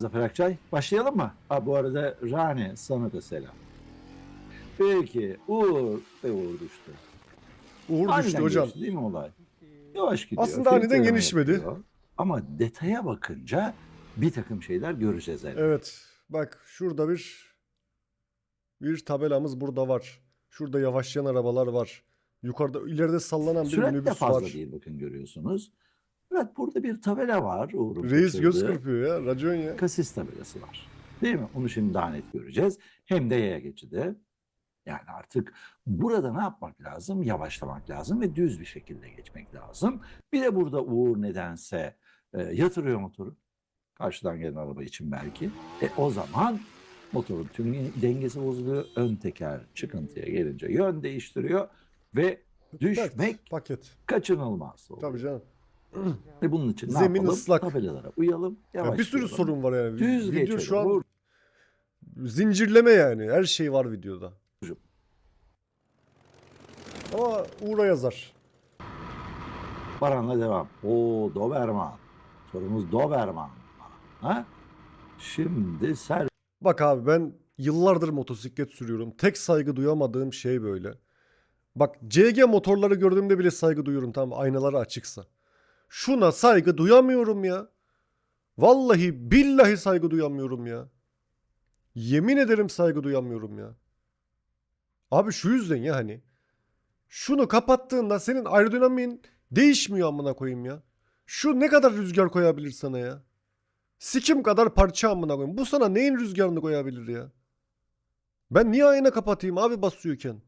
Zafer Akçay başlayalım mı? Ha, bu arada Rane sana da selam. Peki Uğur ve Uğur düştü. Uğur düştü Aniden hocam. geçti değil mi olay? Yavaş gidiyor. Aslında aniden yapıyor. Ama detaya bakınca bir takım şeyler göreceğiz elbette. Evet. Bak şurada bir bir tabelamız burada var. Şurada yavaşlayan arabalar var. Yukarıda ileride sallanan bir Sürat de minibüs fazla var. değil bakın görüyorsunuz. Evet burada bir tabela var. Uğur'un Reis göz kaçırdığı. kırpıyor ya. Racon ya. kasis tabelası var. Değil mi? Onu şimdi daha net göreceğiz. Hem de yaya geçidi. Yani artık burada ne yapmak lazım? Yavaşlamak lazım ve düz bir şekilde geçmek lazım. Bir de burada Uğur nedense e, yatırıyor motoru. Karşıdan gelen araba için belki. E o zaman motorun tüm dengesi bozuluyor. Ön teker çıkıntıya gelince yön değiştiriyor ve düşmek paket. kaçınılmaz. oluyor. Tabii canım. Ve bunun için ne Zemin yapalım? ıslak. Tabelalara uyalım. Ya bir sürü yavaşlayalım. sorun var yani. Düz Video geçelim. şu an Uğur zincirleme yani. Her şey var videoda. Hocam. Ama Uğur'a yazar. Baran'la devam. O Doberman. Sorumuz Doberman. Ha? Şimdi ser Bak abi ben yıllardır motosiklet sürüyorum. Tek saygı duyamadığım şey böyle. Bak CG motorları gördüğümde bile saygı duyuyorum tamam aynaları açıksa. Şuna saygı duyamıyorum ya. Vallahi billahi saygı duyamıyorum ya. Yemin ederim saygı duyamıyorum ya. Abi şu yüzden ya hani. Şunu kapattığında senin aerodinamiğin değişmiyor amına koyayım ya. Şu ne kadar rüzgar koyabilir sana ya? Sikim kadar parça amına koyayım. Bu sana neyin rüzgarını koyabilir ya? Ben niye ayna kapatayım abi basıyorken?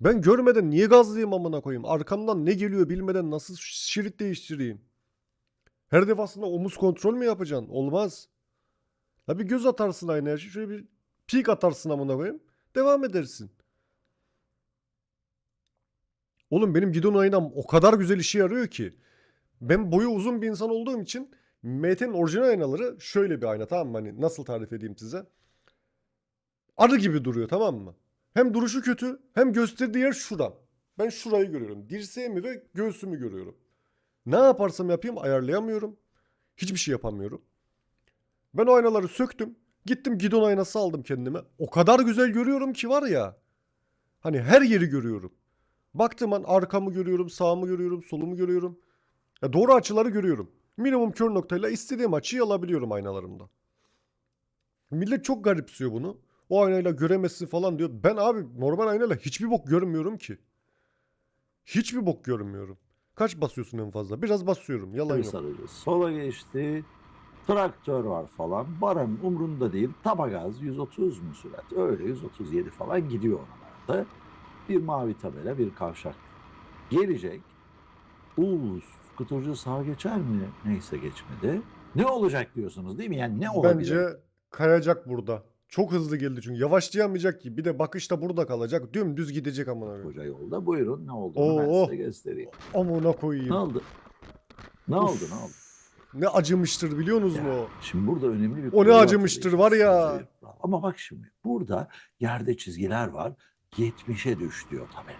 Ben görmeden niye gazlayayım amına koyayım? Arkamdan ne geliyor bilmeden nasıl şerit değiştireyim? Her defasında omuz kontrol mü yapacaksın? Olmaz. Ya bir göz atarsın aynaya. Şöyle bir pik atarsın amına koyayım. Devam edersin. Oğlum benim gidon aynam o kadar güzel işe yarıyor ki. Ben boyu uzun bir insan olduğum için MT'nin orijinal aynaları şöyle bir ayna tamam mı? Hani nasıl tarif edeyim size? Arı gibi duruyor tamam mı? Hem duruşu kötü hem gösterdiği yer şuram. Ben şurayı görüyorum. Dirseğimi ve göğsümü görüyorum. Ne yaparsam yapayım ayarlayamıyorum. Hiçbir şey yapamıyorum. Ben o aynaları söktüm. Gittim gidon aynası aldım kendime. O kadar güzel görüyorum ki var ya. Hani her yeri görüyorum. Baktığım an arkamı görüyorum, sağımı görüyorum, solumu görüyorum. Ya doğru açıları görüyorum. Minimum kör noktayla istediğim açıyı alabiliyorum aynalarımda. Millet çok garipsiyor bunu. O aynayla göremezsin falan diyor. Ben abi normal aynayla hiçbir bok görmüyorum ki. Hiçbir bok görmüyorum. Kaç basıyorsun en fazla? Biraz basıyorum. Yalan yok. sarıcı sola geçti. Traktör var falan. Baran umrunda değil. Taba gaz 130 mu sürat? Öyle 137 falan gidiyor oralarda. Bir mavi tabela, bir kavşak. Gelecek. Uğuz, skuturcu sağa geçer mi? Neyse geçmedi. Ne olacak diyorsunuz değil mi? Yani ne olabilir? Bence kayacak burada. Çok hızlı geldi çünkü. Yavaşlayamayacak ki. Bir de bakışta burada kalacak. Dümdüz gidecek amına koyayım. Koca yolda. Buyurun ne olduğunu ben Oo. size göstereyim. Amına koyayım. Ne oldu? Ne Uf. oldu? Ne oldu? Ne acımıştır biliyorsunuz Ya, mu? Şimdi burada önemli bir O ne konu acımıştır var ya. Ama bak şimdi burada yerde çizgiler var. 70'e düş diyor tabela.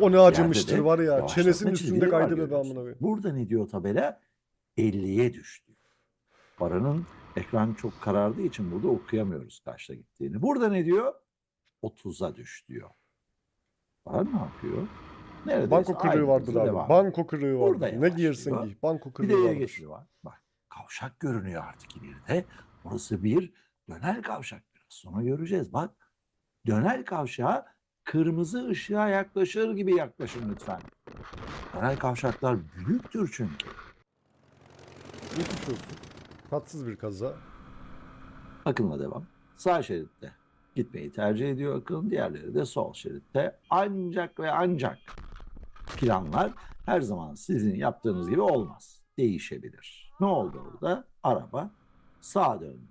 O ne acımıştır de var ya. yavaşlatma Çenesinin çizgileri üstünde var kaydı be be görüyorsun. amına koyayım. Burada ne diyor tabela? 50'ye düş diyor. Paranın ekran çok karardığı için burada okuyamıyoruz kaçta gittiğini. Burada ne diyor? 30'a düş diyor. Baran ne yapıyor? Neredeyse Banko kırığı vardır abi. devam Banko kırığı Burada vardır. Ne yavaşlıyor. giy. Banko Bir kırığı de yaya vardır. geçidi var. Bak kavşak görünüyor artık ileride. Orası bir dönel kavşak biraz sonra göreceğiz. Bak dönel kavşağa kırmızı ışığa yaklaşır gibi yaklaşın lütfen. Dönel kavşaklar büyüktür çünkü. Geçmiş olsun. Tatsız bir kaza. Akınla devam. Sağ şeritte gitmeyi tercih ediyor Akın. Diğerleri de sol şeritte. Ancak ve ancak planlar her zaman sizin yaptığınız gibi olmaz. Değişebilir. Ne oldu orada? Araba sağa döndü.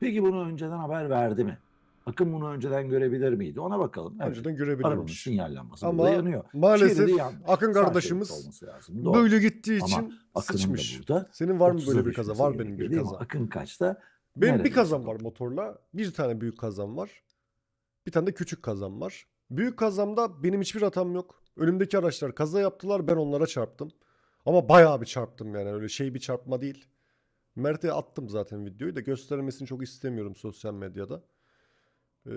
Peki bunu önceden haber verdi mi? Akın bunu önceden görebilir miydi? Ona bakalım. Evet. Önceden Arabanın görebilirmiş. sinyal lambası Ama burada yanıyor. Maalesef yanmış. Akın kardeşimiz böyle gittiği Ama için Akın'ın sıçmış. da burada Senin var mı 30'a böyle bir kaza? Var benim bir kaza. Akın kaçta? Benim bir Neredeyse kazam var motorla. Bir tane büyük kazam var. Bir tane de küçük kazam var. Büyük kazamda benim hiçbir hatam yok. Önümdeki araçlar kaza yaptılar ben onlara çarptım. Ama bayağı bir çarptım yani öyle şey bir çarpma değil. Mert'e attım zaten videoyu da göstermesini çok istemiyorum sosyal medyada. Ee,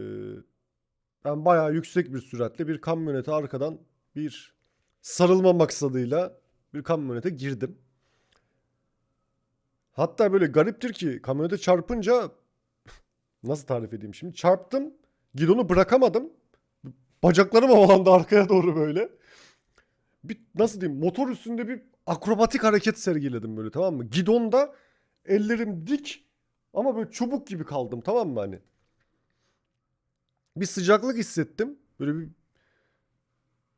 ben bayağı yüksek bir süratle bir kamyonete arkadan bir sarılma maksadıyla bir kamyonete girdim. Hatta böyle gariptir ki kamyonete çarpınca nasıl tarif edeyim şimdi? Çarptım, gidonu bırakamadım. Bacaklarım havalandı arkaya doğru böyle. Bir, nasıl diyeyim motor üstünde bir akrobatik hareket sergiledim böyle tamam mı? Gidonda ellerim dik ama böyle çubuk gibi kaldım tamam mı hani? Bir sıcaklık hissettim. Böyle bir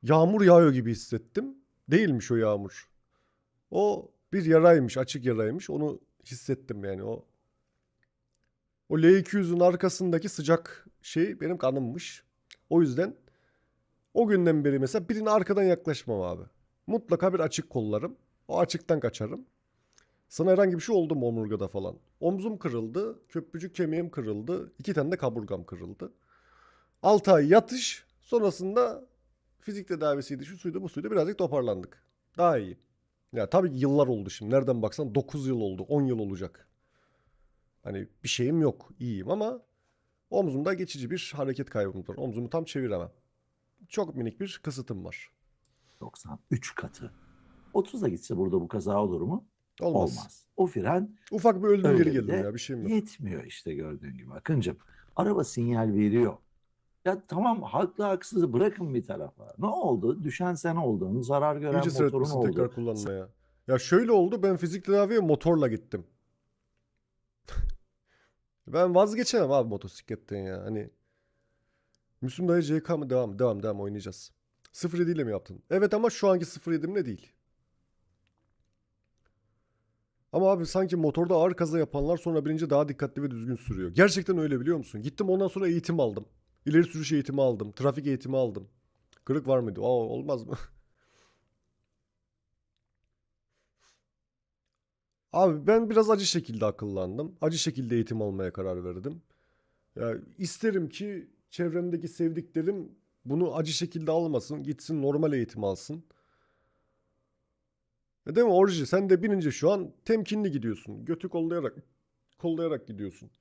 yağmur yağıyor gibi hissettim. Değilmiş o yağmur. O bir yaraymış, açık yaraymış. Onu hissettim yani o. O L200'ün arkasındaki sıcak şey benim kanımmış. O yüzden o günden beri mesela birine arkadan yaklaşmam abi. Mutlaka bir açık kollarım. O açıktan kaçarım. Sana herhangi bir şey oldu mu omurgada falan? Omzum kırıldı, köprücük kemiğim kırıldı, iki tane de kaburgam kırıldı. 6 ay yatış, sonrasında fizik tedavisiydi, şu suydu bu suydu birazcık toparlandık. Daha iyi. Ya tabii ki yıllar oldu şimdi. Nereden baksan 9 yıl oldu, 10 yıl olacak. Hani bir şeyim yok, iyiyim ama omzumda geçici bir hareket kaybım var. Omzumu tam çeviremem. Çok minik bir kısıtım var. 93 katı. 30'a gitse burada bu kaza olur mu? Olmaz. Olmaz. O fren Ufak bir öldüm geri geldim ya bir şeyim yok. yetmiyor işte gördüğün gibi Akıncım. Araba sinyal veriyor. Ya tamam haklı haksızı bırakın bir tarafa. Ne oldu? Düşen sen oldun. Zarar gören İyice motorun oldu. tekrar kullanmaya. Ya şöyle oldu ben fizik tedaviye motorla gittim. ben vazgeçemem abi motosikletten ya. Hani Müslüm dayı CK mı? Devam devam devam oynayacağız. 07 ile mi yaptın? Evet ama şu anki 07'imle değil. Ama abi sanki motorda ağır kaza yapanlar sonra binince daha dikkatli ve düzgün sürüyor. Gerçekten öyle biliyor musun? Gittim ondan sonra eğitim aldım. İleri sürüş eğitimi aldım. Trafik eğitimi aldım. Kırık var mıydı? Aa olmaz mı? Abi ben biraz acı şekilde akıllandım. Acı şekilde eğitim almaya karar verdim. Ya isterim ki çevremdeki sevdiklerim bunu acı şekilde almasın, gitsin normal eğitim alsın. E değil mi Orji? Sen de binince şu an temkinli gidiyorsun. Götü kollayarak kollayarak gidiyorsun.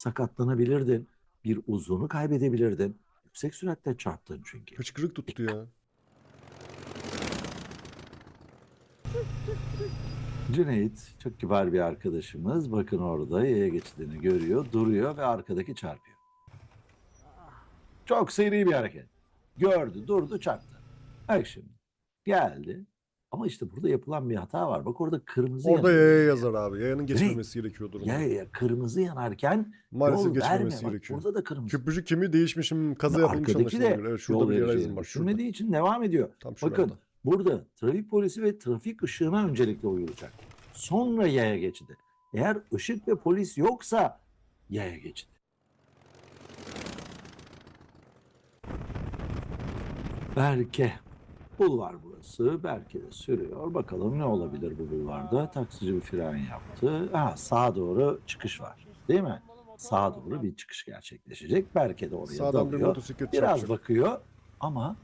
Sakatlanabilirdin. Bir uzunu kaybedebilirdin. Yüksek süratle çarptın çünkü. Hıçkırık tuttu ya. Cüneyt çok kibar bir arkadaşımız. Bakın orada yaya geçidini görüyor, duruyor ve arkadaki çarpıyor. Çok seri bir hareket. Gördü, durdu, çarptı. Bak şimdi. Geldi. Ama işte burada yapılan bir hata var. Bak orada kırmızı Orada yanıyor. yaya yazar abi. Yayanın geçmemesi gerekiyor durumda. Yaya kırmızı yanarken Maalesef yol verme. geçmemesi Bak gerekiyor. burada da kırmızı. Köprücük kemiği değişmişim. Kaza yapılmış arkadaki de anlaşılan. Evet şurada yol bir izim var. Şurada. düşünmediği için devam ediyor. Tam şurada. Bakın burada trafik polisi ve trafik ışığına öncelikle uyulacak. Sonra yaya geçidi. Eğer ışık ve polis yoksa yaya geçidi. Berke. Bulvar burası. Berke de sürüyor. Bakalım ne olabilir bu bulvarda. Taksici bir fren yaptı. Ha, sağa doğru çıkış var. Değil mi? Sağa doğru bir çıkış gerçekleşecek. Berke de oraya Sağdan bir dalıyor. motosiklet Biraz çarpacak. bakıyor ama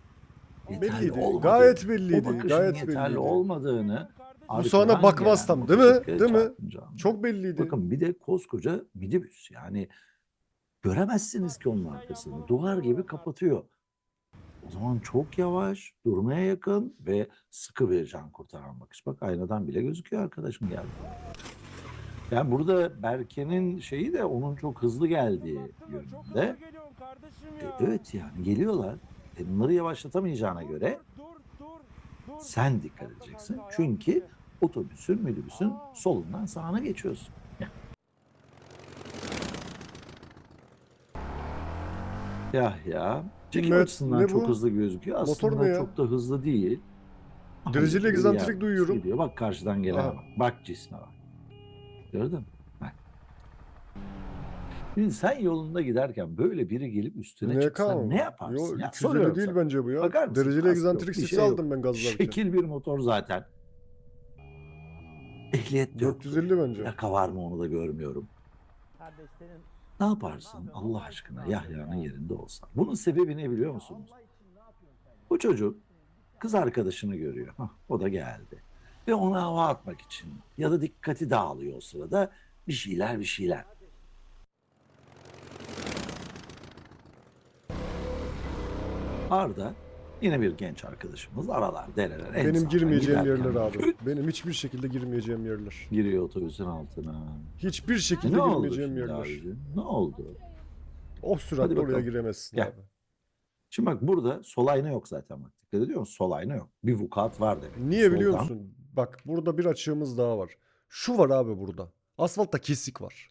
yeterli Belliydi. olmadı. Gayet o belliydi. bakışın Gayet yeterli belliydi. olmadığını Bu sahne arkadan bakmaz gelen tam, değil mi? Değil mi? çarpınca. Çok belliydi. Bakın bir de koskoca minibüs yani göremezsiniz ki onun arkasını. Duvar gibi kapatıyor. O zaman çok yavaş, durmaya yakın ve sıkı bir can kurtaran bakış. Bak aynadan bile gözüküyor arkadaşım geldi. Yani burada Berke'nin şeyi de onun çok hızlı geldiği yönünde. E, evet yani geliyorlar. E, bunları yavaşlatamayacağına göre sen dikkat edeceksin. Çünkü otobüsün, minibüsün solundan sağına geçiyorsun. Ya ya. Çekim Evet, açısından çok bu? hızlı gözüküyor. Motor Aslında ya? çok da hızlı değil. Dereceli egzantrik yani. duyuyorum. Gidiyor. Bak karşıdan gelen bak. Bak cisme bak. Gördün mü? Bak. Şimdi sen yolunda giderken böyle biri gelip üstüne Ne çıksa kaldı? ne yaparsın? Yo, ya, 250 soruyorum değil sana. bence bu ya. Bakar mısın? Dereceli egzantrik sesi şey aldım ben gazlarken. Şekil bir motor zaten. Ehliyet de yok. 450 bence. Plaka var mı onu da görmüyorum. Kardeşlerin Ne yaparsın Allah aşkına Yahya'nın yerinde olsa? Bunun sebebi ne biliyor musunuz? Bu çocuk kız arkadaşını görüyor. Hah, o da geldi. ve ona hava atmak için ya da dikkati dağılıyor o sırada bir şeyler bir şeyler. Arda yine bir genç arkadaşımız aralar dereler en Benim sağdan girmeyeceğim giderken yerler abi. Benim hiçbir şekilde girmeyeceğim yerler. Giriyor otobüsün altına. Hiçbir şekilde Ne oldu girmeyeceğim şimdi yerler. abicim? Ne oldu? O süratle Hadi oraya bakalım. giremezsin Gel. abi. Şimdi bak burada sol ayna yok zaten bak. Dikkat ediyor musun? Sol ayna yok. Bir vukuat var demek. Niye biliyor Soldan musun? Bak burada bir açığımız daha var. Şu var abi burada. Asfaltta kesik var.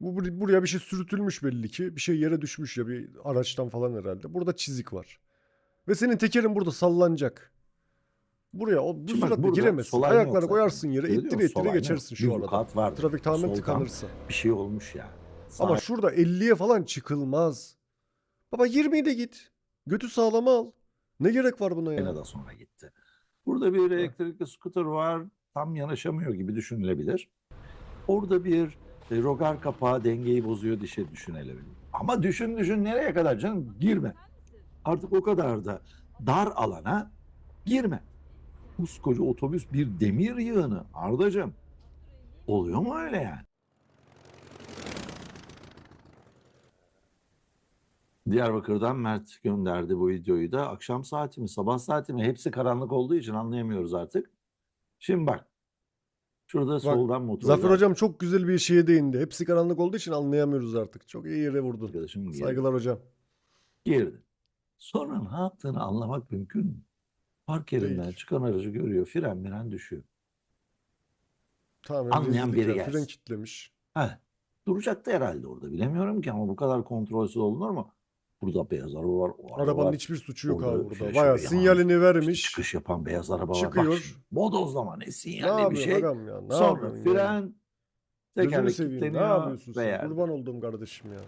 Bu bur- buraya bir şey sürtülmüş belli ki. Bir şey yere düşmüş ya bir araçtan falan herhalde. Burada çizik var. Ve senin tekerin burada sallanacak. Buraya o bu Şimdi bak süratle burada giremezsin. sol ayna yok Ayakları zaten. koyarsın yere. İttire musun? İttire ayna geçersin şu Bir arada. vukuat. Trafik tamamen Soldan tıkanırsa. Bir şey olmuş yani. Sağ Ama şurada 50'ye falan çıkılmaz. Baba 20'ye de git. Götü sağlama al. Ne gerek var buna ya? da sonra gitti. Burada bir elektrikli scooter var. Tam yanaşamıyor gibi düşünülebilir. Orada bir e, rogar kapağı dengeyi bozuyor dişe düşünülebilir. Ama düşün düşün nereye kadar canım girme. Artık o kadar da dar alana girme. Koskoca otobüs bir demir yığını Ardacığım. Oluyor mu öyle yani? Diyarbakır'dan Mert gönderdi bu videoyu da. Akşam saati mi, sabah saati mi? Hepsi karanlık olduğu için anlayamıyoruz artık. Şimdi bak. Şurada soldan motor. Zafer hocam çok güzel bir şeye değindi. Hepsi karanlık olduğu için anlayamıyoruz artık. Çok iyi yere vurdun. Saygılar hocam. girdi. Sonra ne yaptığını anlamak mümkün mü? Park yerinden Değil. çıkan aracı görüyor. Fren miren düşüyor. Tamamen Anlayan rezillik biri ya. Fren gelsin. kitlemiş. He. Duracaktı herhalde orada. Bilemiyorum ki ama bu kadar kontrolsüz olunur mu? Burada beyaz araba var. O araba Arabanın var. hiçbir suçu yok Orada abi burada. şöyle Bayağı şöyle sinyalini vermiş. çıkış yapan beyaz araba var. Bak Çıkıyor. şimdi, bodozlama ne Ne sinyal ne bir yapıyorsun şey. agam ya? Ne Sonra yapıyorsun ya? fren Gözünü tekerlek seveyim. Ne kilitleniyor yapıyorsun sen? Kurban olduğum kardeşim ya.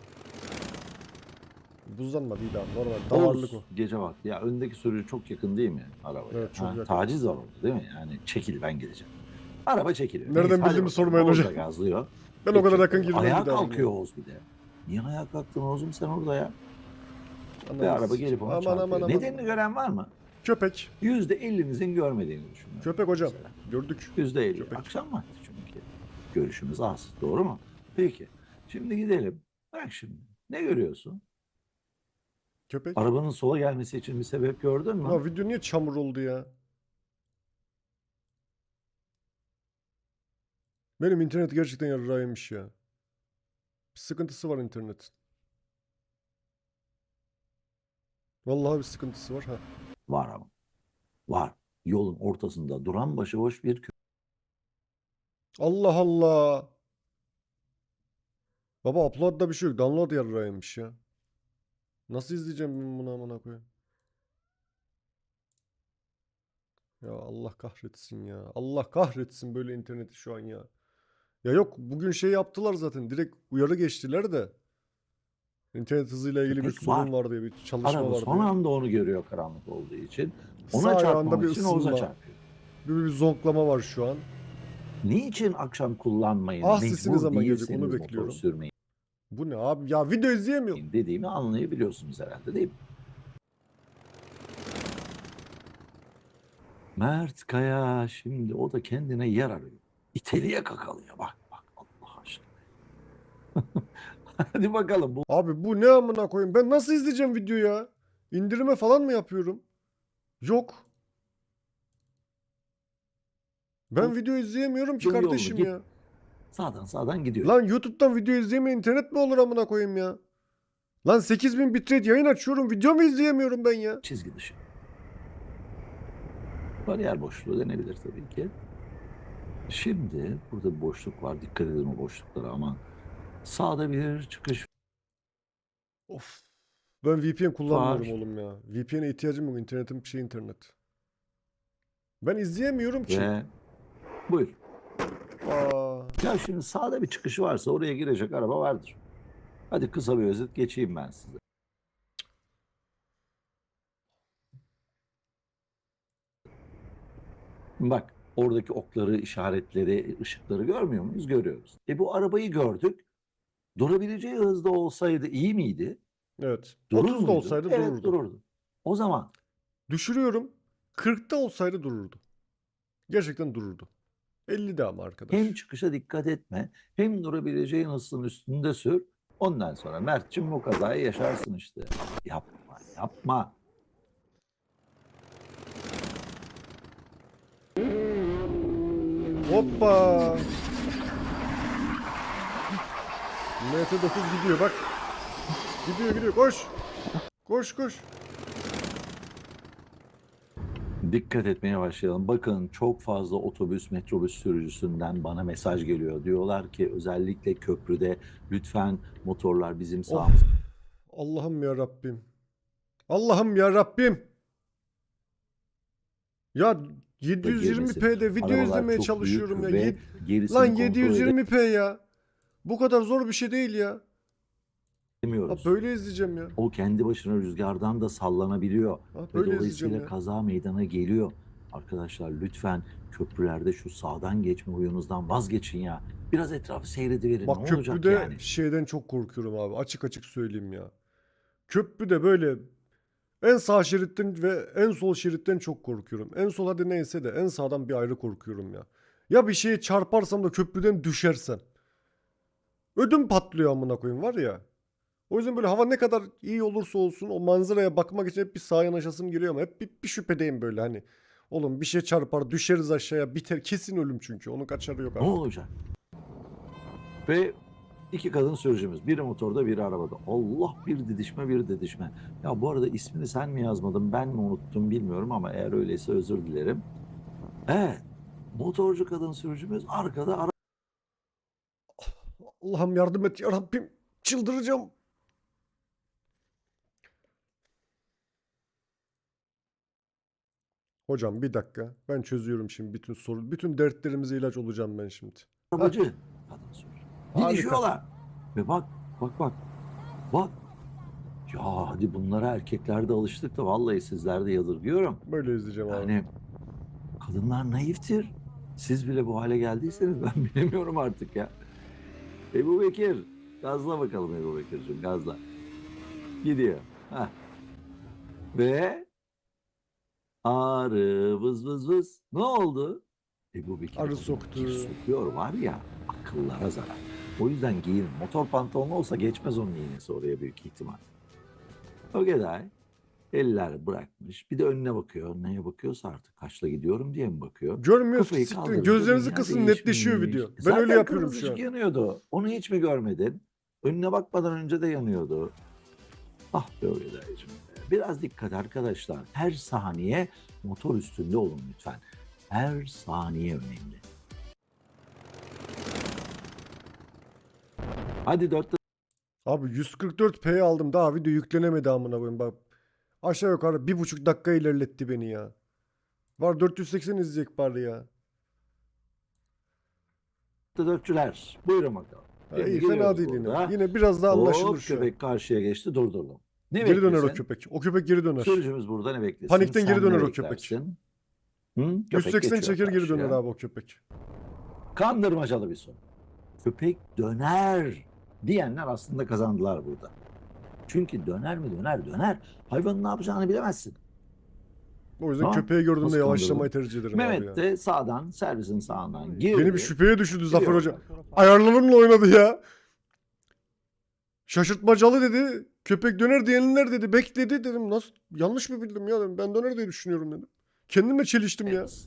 Buzlanma değil abi. Normal. Damarlık o. Gece vakti. Ya öndeki sürücü çok yakın değil mi arabaya? Evet, çok Ha, yakın. Taciz var orada değil mi? Yani çekil ben gideceğim. Araba çekiliyor. Nereden Neyse, bildiğimi sormayın hocam. gazlıyor. Ben o kadar yakın girmem Ayağa kalkıyor. Oğuz bir de. Niye ayağa kalktın Oğuz'um sen orada ya? Ananı Ve araba gelip ona Aman çarpıyor. aman aman. Nedenini gören var mı? Köpek. Yüzde ellinizin görmediğini düşünüyorum. Köpek hocam. mesela. Gördük. Yüzde elli. Akşam vakti çünkü. Görüşümüz az. Doğru mu? Peki. Şimdi gidelim. Bak şimdi. Ne görüyorsun? Köpek. Arabanın sola gelmesi için bir sebep gördün mü? Ya video niye çamur oldu ya? Benim internet gerçekten yarrağıymış ya. Bir sıkıntısı var internetin. Vallahi bir sıkıntısı var ha. Var ama. Var. Yolun ortasında duran başıboş bir kö- Allah Allah. Baba upload'da bir şey yok. Download yarrağıymış ya. Nasıl izleyeceğim ben bunu amına koyayım? Ya Allah kahretsin ya. Allah kahretsin böyle interneti şu an ya. Ya yok bugün şey yaptılar zaten. Direkt uyarı geçtiler de. İnternet hızıyla ilgili bir sorun var. var diye bir çalışma var son diye. anda onu görüyor karanlık olduğu için. Ona Sağ ayağında çarpmamak bir için Oğuz'a ısınma. çarpıyor. Bir, bir zonklama var şu an. Niçin akşam kullanmayın? Ah, sesi ne mecbur zaman gelecek, onu motor bekliyorum. sürmeyin Bu ne abi? Ya video izleyemiyorum. dediğimi anlayabiliyorsunuz herhalde değil mi? Mert Kaya şimdi o da kendine yer arıyor. İteliye kakalıyor bak bak Allah aşkına. Hadi bakalım bu Abi bu ne amına koyayım? Ben nasıl izleyeceğim videoyu ya? İndirime falan mı yapıyorum? Yok. Ben video izleyemiyorum ki yolunu kardeşim git. ya. Sağdan sağdan gidiyor. Lan YouTube'dan video izleyemeyen internet mi olur amına koyayım ya? Lan 8000 bitrate yayın açıyorum. Video mu izleyemiyorum ben ya? çizgi dışı. Bariyer boşluğu denebilir tabii ki. Şimdi burada bir boşluk var. Dikkat edin o boşluklara ama sağda bir çıkış Of. Ben VPN kullanmıyorum Var. oğlum ya. VPN'e ihtiyacım yok. İnternetim şey internet. Ben izleyemiyorum ki. ve buyur. Aa. Ya şimdi sağda bir çıkışı varsa oraya girecek araba vardır. Hadi kısa bir özet geçeyim ben size. Bak oradaki okları, işaretleri, ışıkları görmüyor muyuz? Görüyoruz. E bu arabayı gördük. Durabileceği hızda olsaydı iyi miydi? Evet. Durur 30'da muydu? olsaydı evet, dururdu. dururdu. O zaman Düşürüyorum. 40'ta olsaydı dururdu. Gerçekten dururdu. 50'de ama arkadaş. Hem çıkışa dikkat etme, hem durabileceğin hızın üstünde sür. Ondan sonra Mert'cim bu kazayı yaşarsın işte. Yapma, yapma. Hoppa. MT9 gidiyor bak. Gidiyor gidiyor koş. Koş koş. Dikkat etmeye başlayalım. Bakın çok fazla otobüs, metrobüs sürücüsünden bana mesaj geliyor. Diyorlar ki özellikle köprüde lütfen motorlar bizim sağımıza Allah'ım ya Rabbim. Allah'ım ya Rabbim. Ya 720p'de video Arabalar izlemeye çok çalışıyorum ya. ve gerisini Lan kontrol 720p ya. Bu kadar zor bir şey değil ya. Ya edemiyoruz. böyle izleyeceğim ya. O kendi başına rüzgardan da sallanabiliyor. Ha, Ve böyle izleyeceğim dolayısıyla ya. kaza meydana geliyor. Arkadaşlar lütfen köprülerde şu sağdan geçme huyunuzdan vazgeçin ya. Biraz etrafı seyrediverin. Bak ne olacak köprüde yani? şeyden çok korkuyorum abi. Açık açık söyleyeyim ya. Köprüde böyle en sağ şeritten ve en sol şeritten çok korkuyorum. En sol hadi neyse de en sağdan bir ayrı korkuyorum ya. Ya bir şeye çarparsam da köprüden düşersem. Ödüm patlıyor amına koyayım var ya. O yüzden böyle hava ne kadar iyi olursa olsun o manzaraya bakmak için hep bir sağa yanaşasım geliyor ama hep bir, bir şüphedeyim böyle hani. Oğlum bir şey çarpar düşeriz aşağıya biter kesin ölüm çünkü onun kaçarı yok Ne artık. olacak? Ve iki kadın sürücümüz. Biri motorda biri arabada. Allah bir didişme bir didişme. Ya bu arada ismini sen mi yazmadın ben mi unuttum bilmiyorum ama eğer öyleyse özür dilerim. Evet. Motorcu kadın sürücümüz arkada ara Allah'ım yardım et ya Rabbim. Çıldıracağım. Hocam bir dakika. Ben çözüyorum şimdi bütün soru. Bütün dertlerimize ilaç olacağım ben şimdi. arabacı kadın sürücü. Harika. Didişiyorlar. Ve bak bak bak. Bak. Ya hadi bunlara erkekler de alıştık da vallahi sizler de yadırgıyorum. Böyle izleyeceğim abi. Yani kadınlar naiftir. Siz bile bu hale geldiyseniz ben bilemiyorum artık ya. Ebu Bekir. Gazla bakalım Ebu Bekir'cim gazla. Gidiyor. Heh. Ve arı vız vız vız. Ne oldu? Ebu Bekir. Arı soktu. Sokuyor var ya akıllara zarar. O yüzden giyin. Motor pantolonu olsa geçmez onun iğnesi oraya büyük ihtimal. O Geday eller bırakmış. Bir de önüne bakıyor. Neye bakıyorsa artık kaçla gidiyorum diye mi bakıyor? Görmüyorsun siktirin. Gözlerinizi kısın netleşiyor video. Ben Zaten öyle yapıyorum şu an. yanıyordu. Onu hiç mi görmedin? Önüne bakmadan önce de yanıyordu. Ah be Ögeday'cığım. Biraz dikkat arkadaşlar. Her saniye motor üstünde olun lütfen. Her saniye önemli. Hadi dörtte Abi 144p aldım daha video yüklenemedi amına koyayım bak. Aşağı yukarı bir buçuk dakika ilerletti beni ya. Var 480 izleyecek bari ya. dörtçüler. Buyurun bakalım. Ha, iyi fena değil yine. burada. Yine biraz daha anlaşılır Hop, şu an. köpek karşıya geçti durdurdum. Ne Geri döner o köpek. O köpek geri döner. Sürücümüz burada ne beklesin? Panikten geri döner ne o köpek. Hı? Köpek 180 geçiyor çeker geri karşıya. döner abi o köpek. Kandırmacalı bir soru. Köpek döner diyenler aslında kazandılar burada. Çünkü döner mi döner döner. Hayvanın ne yapacağını bilemezsin. O yüzden Tamam. köpeği gördüğümde Nasıl yavaşlamayı tercih ederim abi Mehmet ya. de sağdan servisin sağından girdi. Beni bir şüpheye düşürdü Zafer. Hoca. Ayarlarımla oynadı ya. Şaşırtmacalı dedi. Köpek döner diyenler dedi. Bekledi dedim. Nasıl yanlış mı bildim ya dedim. Ben döner diye düşünüyorum dedim. Kendimle çeliştim ya. Evet.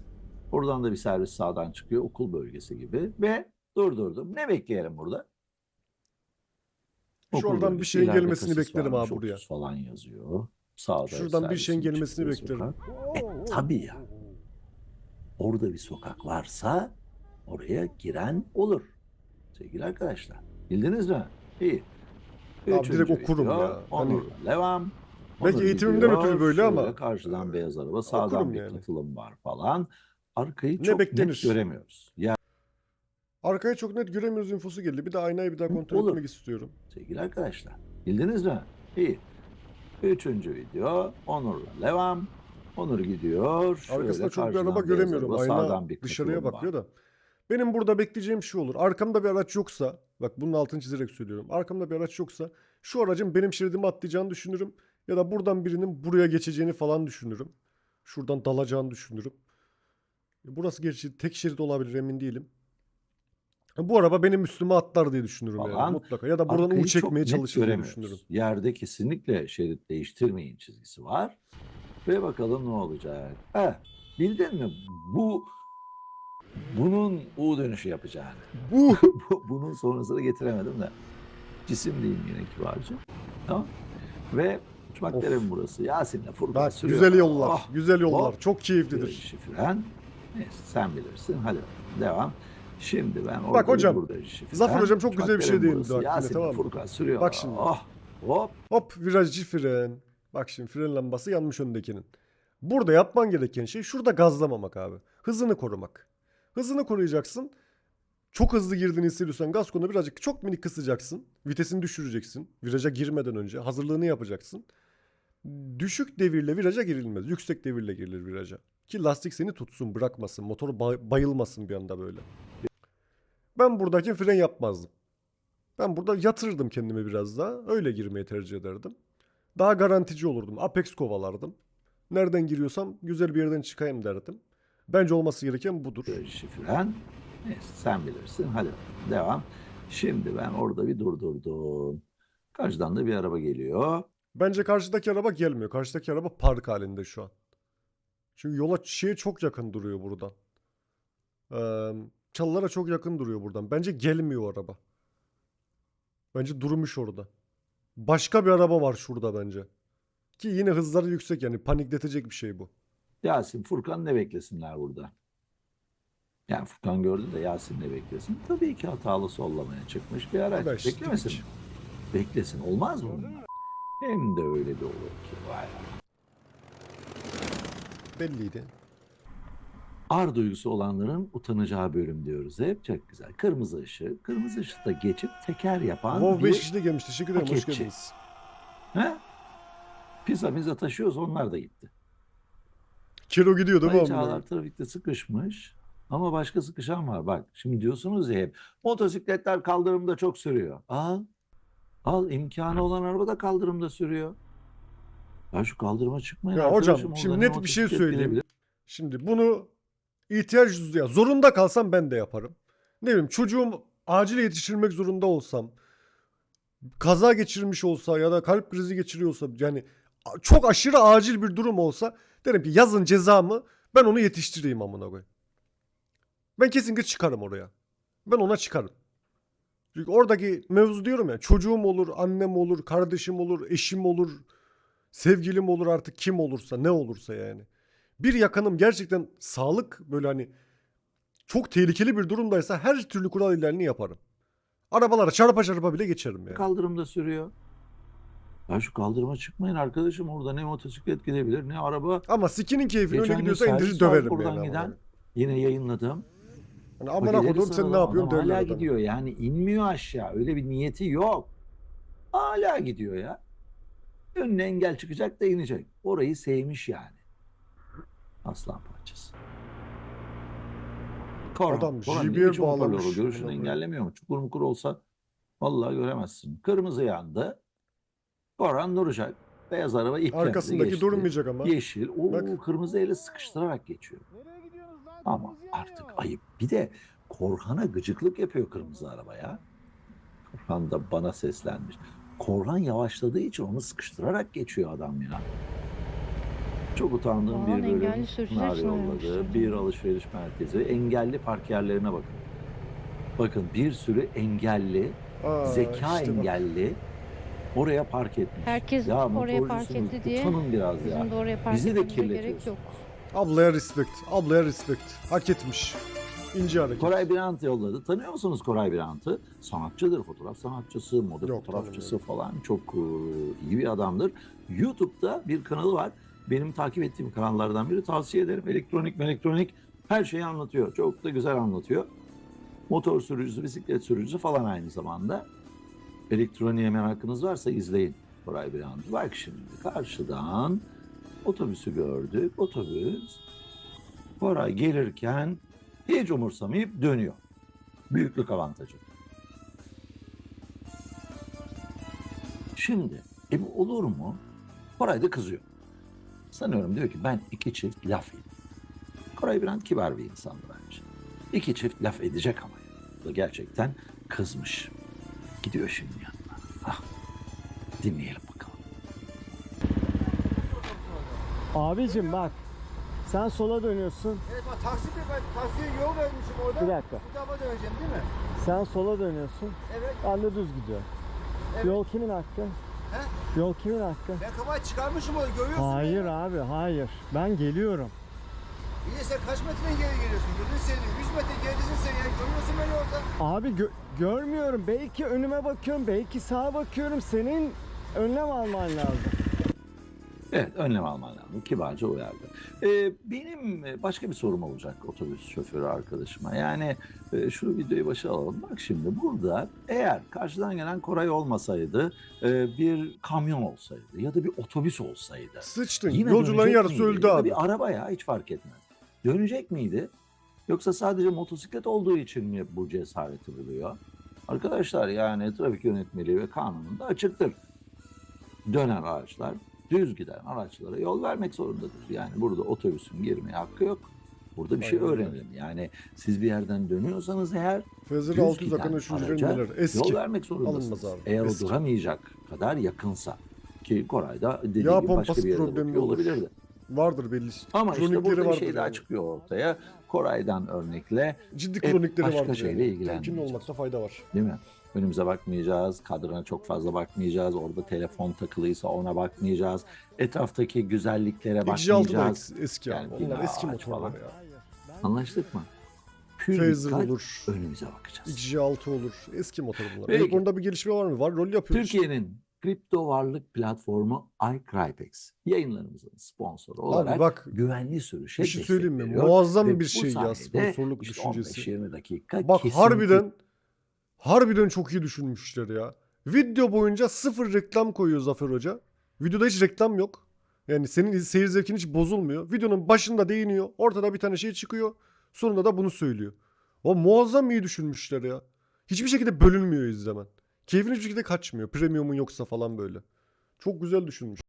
Buradan da bir servis sağdan çıkıyor okul bölgesi gibi ve durdurdum. Ne bekleyelim burada? Şu oradan bir şeyin gelmesini beklerim abi buraya. 30 falan yazıyor. Sağda Şuradan bir şeyin gelmesini beklerim. E tabii ya. Orada bir sokak varsa oraya giren olur. Sevgili arkadaşlar. Bildiniz mi? İyi. Abi direkt okurum video, ya. Hani- devam. Belki eğitimimden gidiyor, ötürü böyle ama- Karşıdan beyaz araba, sağdan bir yani. katılım var falan. Arkayı Ne çok beklenir? net göremiyoruz. Ya Arkaya çok net göremiyoruz infosu geldi. Bir de aynayı bir daha kontrol Olur. etmek istiyorum. sevgili arkadaşlar. Bildiniz mi? İyi. Üçüncü video. Onur'la devam. Onur gidiyor. Arkasında çok bir araba göremiyorum. araba, Ayna sağdan bir dışarıya bakıyor var. da. Benim burada bekleyeceğim şu olur. Arkamda bir araç yoksa, bak bunun altını çizerek söylüyorum. Arkamda bir araç yoksa şu aracın benim şeridime atlayacağını düşünürüm. Ya da buradan birinin buraya geçeceğini falan düşünürüm. Şuradan dalacağını düşünürüm. Burası gerçi tek şerit olabilir emin değilim. Bu araba benim üstüme atlar diye düşünürüm yani Falan. mutlaka. Ya da buradan U çekmeye çalışır diye düşünürüm. Yerde kesinlikle şerit değiştirmeyin çizgisi var. Ve bakalım ne olacak. Heh, bildin mi? Bu bunun U dönüşü yapacağını. Bu Bu- bunun sonrasını getiremedim de. Cisim diyeyim yine kibarca. Tamam. Ve uçmak Of. derim burası. Yasin'le Furkan bak sürüyor. güzel yollar. Oh, güzel yollar. hop. Çok keyiflidir. virajı fren. Neyse sen bilirsin. Hadi devam. Şimdi ben orada Bak hocam. Zafer hocam çok uçmak güzel bir şey değindi Yasin'le tamam mı? Furkan sürüyor. Bak şimdi. Oh, hop. Hop virajcı fren. Bak şimdi fren lambası yanmış öndekinin. Burada yapman gereken şey şurada gazlamamak abi. Hızını korumak. Hızını koruyacaksın. Çok hızlı girdiğini hissediyorsan gaz konuna birazcık çok minik kısacaksın. Vitesini düşüreceksin. Viraja girmeden önce hazırlığını yapacaksın. Düşük devirle viraja girilmez. Yüksek devirle girilir viraja. Ki lastik seni tutsun, bırakmasın. Motor bay- bayılmasın bir anda böyle. Ben buradaki fren yapmazdım. Ben burada yatırırdım kendimi biraz daha. Öyle girmeyi tercih ederdim. Daha garantici olurdum. Apex kovalardım. Nereden giriyorsam güzel bir yerden çıkayım derdim. Bence olması gereken budur. Virajı fren. Neyse sen bilirsin. Hadi devam. Şimdi ben orada bir durdurdum. Karşıdan da bir araba geliyor. Bence karşıdaki araba gelmiyor. Karşıdaki araba park halinde şu an. Çünkü yola şeye çok yakın duruyor buradan. Ee, çalılara çok yakın duruyor buradan. Bence gelmiyor araba. Bence durmuş orada. Başka bir araba var şurada bence. Ki yine hızları yüksek yani panikletecek bir şey bu. Yasin, Furkan ne beklesinler burada? Yani Furkan gördü de Yasin ne beklesin? Tabii ki hatalı sollamaya çıkmış bir araç. Arkadaş, Beklemesin. Beklesin. Olmaz mı? bunlar? Hem de öyle de olur ki. Vay. Belliydi. Ar duygusu olanların utanacağı bölüm diyoruz hep. Çok güzel. Kırmızı ışık. Kırmızı ışıkta geçip teker yapan WoW bir 5 kişi de gelmiş. Teşekkür ederim. Hoş paketçi. geldiniz. He? Pizza miza taşıyoruz onlar da gitti. Kilo gidiyor değil mi amına Çağlar koyayım? trafikte sıkışmış. Ama başka sıkışan var. Bak şimdi diyorsunuz ya hep motosikletler kaldırımda çok sürüyor. Al. Al imkanı olan araba da kaldırımda sürüyor. Ya şu kaldırıma çıkmayın Ya hocam, şimdi ne net bir şey motosiklet söyleyeyim. Şimdi bunu ihtiyaç ya zorunda kalsam ben de yaparım. Ne bileyim çocuğum acil yetiştirmek zorunda olsam kaza geçirmiş olsa ya da kalp krizi geçiriyorsa yani çok aşırı acil bir durum olsa derim ki yazın cezamı ben onu yetiştireyim amına koyayım. Ben kesinlikle çıkarım oraya. Ben ona çıkarım. Çünkü oradaki mevzu diyorum ya çocuğum olur, annem olur, kardeşim olur, eşim olur, sevgilim olur artık kim olursa ne olursa yani. Bir yakınım gerçekten sağlık böyle hani çok tehlikeli bir durumdaysa her türlü kural ihlalini yaparım. Arabalara çarpa çarpa bile geçerim yani. Kaldırımda sürüyor. Ya şu kaldırıma çıkmayın arkadaşım orada ne motosiklet gidebilir ne araba. Ama sikinin keyfini öyle gidiyorsa indirir döverim buradan yani. giden. amına. Yine yayınladım. Hani amına Pakeleri kodum sen ne yapıyorsun derler Hala adama. gidiyor yani inmiyor aşağı. Öyle bir niyeti yok. Hala gidiyor ya. Önüne engel çıkacak da inecek. Orayı sevmiş yani. Aslan parçası. Korna. Adam o? bağlamış. Görüşünü engellemiyor mu? Çukur mukur olsa vallahi göremezsin. Kırmızı yandı. Koran duracak. Beyaz araba ilk Arkasındaki geçti. durmayacak ama. Yeşil. O Bak. kırmızı ele sıkıştırarak geçiyor. Ama artık ayıp. Bir de Korhan'a gıcıklık yapıyor kırmızı araba ya. Korhan da bana seslenmiş. Korhan yavaşladığı için onu sıkıştırarak geçiyor adam ya. Çok utandığım Korhan bir bölüm. engelli sürücüler için yolladı. Bir alışveriş merkezi. Engelli park yerlerine bakın. Bakın bir sürü engelli, Aa, zeka işte bak. engelli oraya park etmiş. Herkes ya oraya park etti diye Utanın biraz ya. Bizim de oraya park Bizi de kirletiyorsun. yok. Ablaya respect. Ablaya respect. Hak etmiş. İnce hareket. Koray Birant yolladı. Tanıyor musunuz Koray Birant'ı? Sanatçıdır, fotoğraf sanatçısı, moda Yok, fotoğrafçısı falan. Çok e, iyi bir adamdır. YouTube'da bir kanalı var. Benim takip ettiğim kanallardan biri. Tavsiye ederim. Elektronik, elektronik her şeyi anlatıyor. Çok da güzel anlatıyor. Motor sürücüsü, bisiklet sürücüsü falan aynı zamanda. Elektroniğe merakınız varsa izleyin Koray Birant'ı. Bak şimdi karşıdan otobüsü gördük. Otobüs Koray gelirken hiç umursamayıp dönüyor. Büyüklük avantajı. Şimdi e bu olur mu? Koray da kızıyor. Sanıyorum diyor ki ben iki çift laf edeyim. Koray Birant kibar bir insandı bence. İki çift laf edecek ama. Gerçekten kızmış. Gidiyor şimdi yanına. Ah, dinleyelim bakalım. Abicim bak. Sen sola dönüyorsun. Evet bak taksi bir ben taksiye yol vermişim orada. Bir dakika. Bu tarafa döneceğim değil mi? Sen sola dönüyorsun. Evet. Ben de düz gidiyorum. Evet. Yol kimin hakkı? He? Yol kimin hakkı? Ben kafayı çıkarmışım orada görüyorsun. Hayır beni. abi hayır. Ben geliyorum. İyi de sen kaç metreden geri geliyorsun? Gözün seveyim. 100 metre geridesin sen ya. Görüyorsun beni orada. Abi gö- görmüyorum. Belki önüme bakıyorum. Belki sağa bakıyorum. Senin önlem alman lazım. Evet, önlem alman lazım. Kibarca uyardı. Ee, benim e, başka bir sorum olacak otobüs şoförü arkadaşıma. Yani e, şu videoyu başa alalım. Bak şimdi burada eğer karşıdan gelen Koray olmasaydı, e, bir kamyon olsaydı ya da bir otobüs olsaydı. Sıçtın. Yine Yolcuların dönecek yarısı miydi? öldü Ya da abi. Bir araba ya hiç fark etmez. Dönecek miydi? Yoksa sadece motosiklet olduğu için mi bu cesareti buluyor? Arkadaşlar yani trafik yönetmeliği ve kanununda açıktır. Dönen araçlar düz giden araçlara yol vermek zorundadır. Yani burada otobüsün girmeye hakkı yok. Burada bir şey Aynen öyle. öğrenelim. Yani siz bir yerden dönüyorsanız eğer Fezir düz 600 giden akın araca? Eski. yol vermek zorundasınız. Eğer eski. o duramayacak kadar yakınsa. Ki Koray da dediği Yağ gibi başka bir yere de problemi bakıyor olur. olabilirdi. Vardır belli. Ama işte burada bir şey daha yani. çıkıyor ortaya. Koray'dan örnekle Ciddi Hep kronikleri başka vardır. şeyle yani. ilgilenmeyeceğiz. Olmakta fayda var. değil mi? Önümüze bakmayacağız, kadrına çok fazla bakmayacağız, orada telefon takılıysa ona bakmayacağız, etraftaki güzelliklere XJ6 da bakmayacağız. eski, Yani abi. Onlar eski motorlar ya. Anlaştık mı? Phaser olur. önümüze bakacağız. XJ6 olur. Eski motor bunlar. Peki. Konuda bir gelişme var mı? Var. Rol yapıyoruz. Türkiye'nin kripto varlık platformu iCrypex yayınlarımızın sponsoru olarak Abi bak güvenli sürüşe bir şey söyleyeyim mi? Muazzam bir şey ya sponsorluk işte düşüncesi. 15-20 dakika Bak harbiden harbiden çok iyi düşünmüşler ya. Video boyunca sıfır reklam koyuyor Zafer Hoca. Videoda hiç reklam yok. Yani senin seyir zevkin hiç bozulmuyor. Videonun başında değiniyor. Ortada bir tane şey çıkıyor. Sonunda da bunu söylüyor. O muazzam iyi düşünmüşler ya. Hiçbir şekilde bölünmüyor izlemen. Keyfin hiçbir şekilde kaçmıyor. Premium'un yoksa falan böyle. Çok güzel düşünmüş.